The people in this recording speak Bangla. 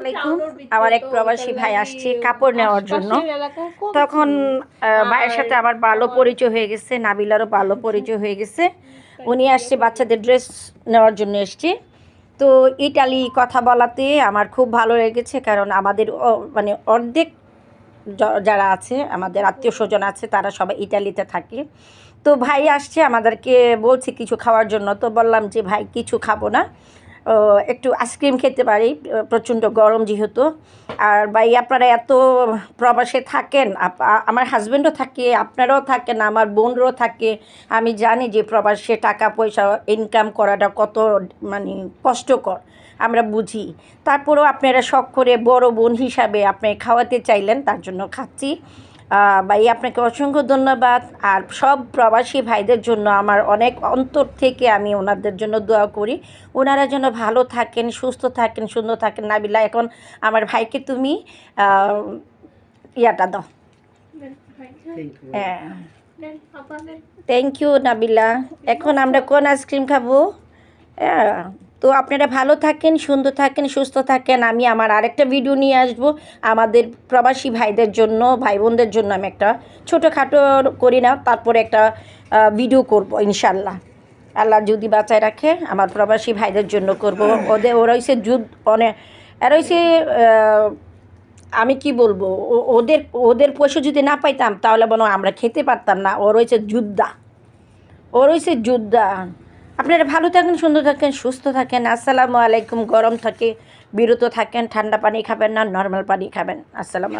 আলাইকুম। আমার এক প্রবাসী ভাই আসছে কাপড় নেওয়ার জন্য। তখন ভাইয়ের সাথে আমার ভালো পরিচয় হয়ে গেছে নাবিলারও ভালো পরিচয় হয়ে গেছে। উনি আসছে বাচ্চাদের ড্রেস নেওয়ার জন্য এসছে। তো ইটালি কথা বলাতে আমার খুব ভালো লেগেছে কারণ আমাদের মানে অর্ধেক যারা আছে আমাদের আত্মীয় স্বজন আছে তারা সবাই ইটালিতে থাকে। তো ভাই আসছে আমাদেরকে বলছে কিছু খাওয়ার জন্য। তো বললাম যে ভাই কিছু খাব না। একটু আইসক্রিম খেতে পারি প্রচণ্ড গরম যেহেতু। আর ভাই, আপনারা এত প্রবাসে থাকেন আমার হাজব্যান্ডও থাকে, আপনারাও থাকেন, আমার বোনরাও থাকে। আমি জানি যে প্রবাসে টাকা পয়সা ইনকাম করাটা কত মানে কষ্টকর, আমরা বুঝি। তারপরেও আপনারা শখ করে বড় বোন হিসাবে আপনি খাওয়াতে চাইলেন, তার জন্য খাচ্ছি। ভাই আপনাকে অসংখ্য ধন্যবাদ। আর সব প্রবাসী ভাইদের জন্য আমার অনেক অন্তর থেকে আমি ওনাদের জন্য দোয়া করি। ওনারা যেন ভালো থাকেন সুস্থ থাকেন সুন্দর থাকেন। নাবিলা এখন আমার ভাইকে তুমি ইয়াটা দাও। হ্যাঁ। Thank you Nabila. এখন আমরা কোন আইসক্রিম খাব? হ্যাঁ, তো আপনারা ভালো থাকেন, সুন্দর থাকেন, সুস্থ থাকেন। আমি আমার আরেকটা ভিডিও নিয়ে আসব। আমাদের প্রবাসী ভাইদের জন্য ভাই বোনদের জন্য আমি একটা ছোটোখাটো করি না, তারপরে একটা ভিডিও করব, ইনশাল্লাহ। আল্লাহ যদি বাঁচায় রাখে, আমার প্রবাসী ভাইদের জন্য করব। ওদের, ওরা হচ্ছে যুদ্ধ অনেক এরা হচ্ছে আমি কি বলব? ওদের ওদের পয়সা যদি না পাইতাম, তাহলে বলো আমরা খেতে পারতাম না। ওর হয়েছে যোদ্ধা। ও রয়েছে যোদ্ধা। আপনারা ভালো থাকেন, সুন্দর থাকেন, সুস্থ থাকেন, আসসালামু আলাইকুম, গরম থাকে, বিরত থাকেন, ঠান্ডা পানি খাবেন না, নর্মাল পানি খাবেন। আসসালামু আলাইকুম।